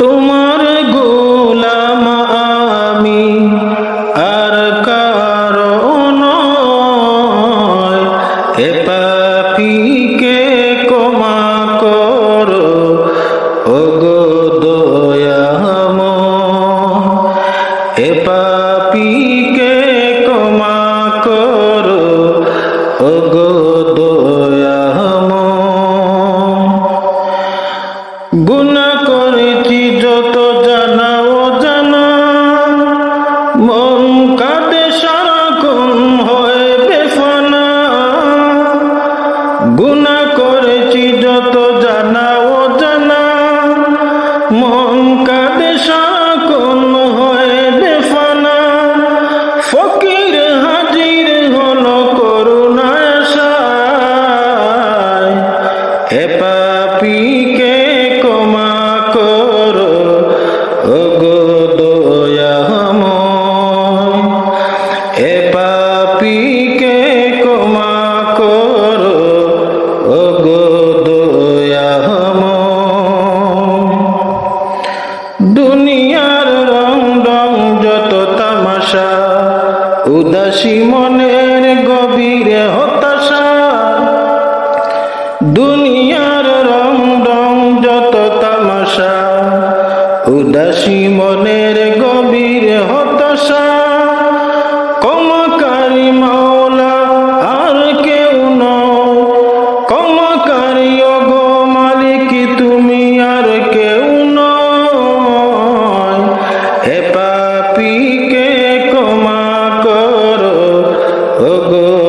তোমার গোলাম আমি আর কারও নয়। এ পাপিকে ক্ষমা করো ও গো দয়াময়। এ পাপিকে ক্ষমা করো ও গো গুণা করেছি যত জানা ও জানা মন কাটে উদাসী মনের গভীরে হতাশা। দুনিয়ার রং রং যত তামাশা উদাসী মনের গভীর হতাশা।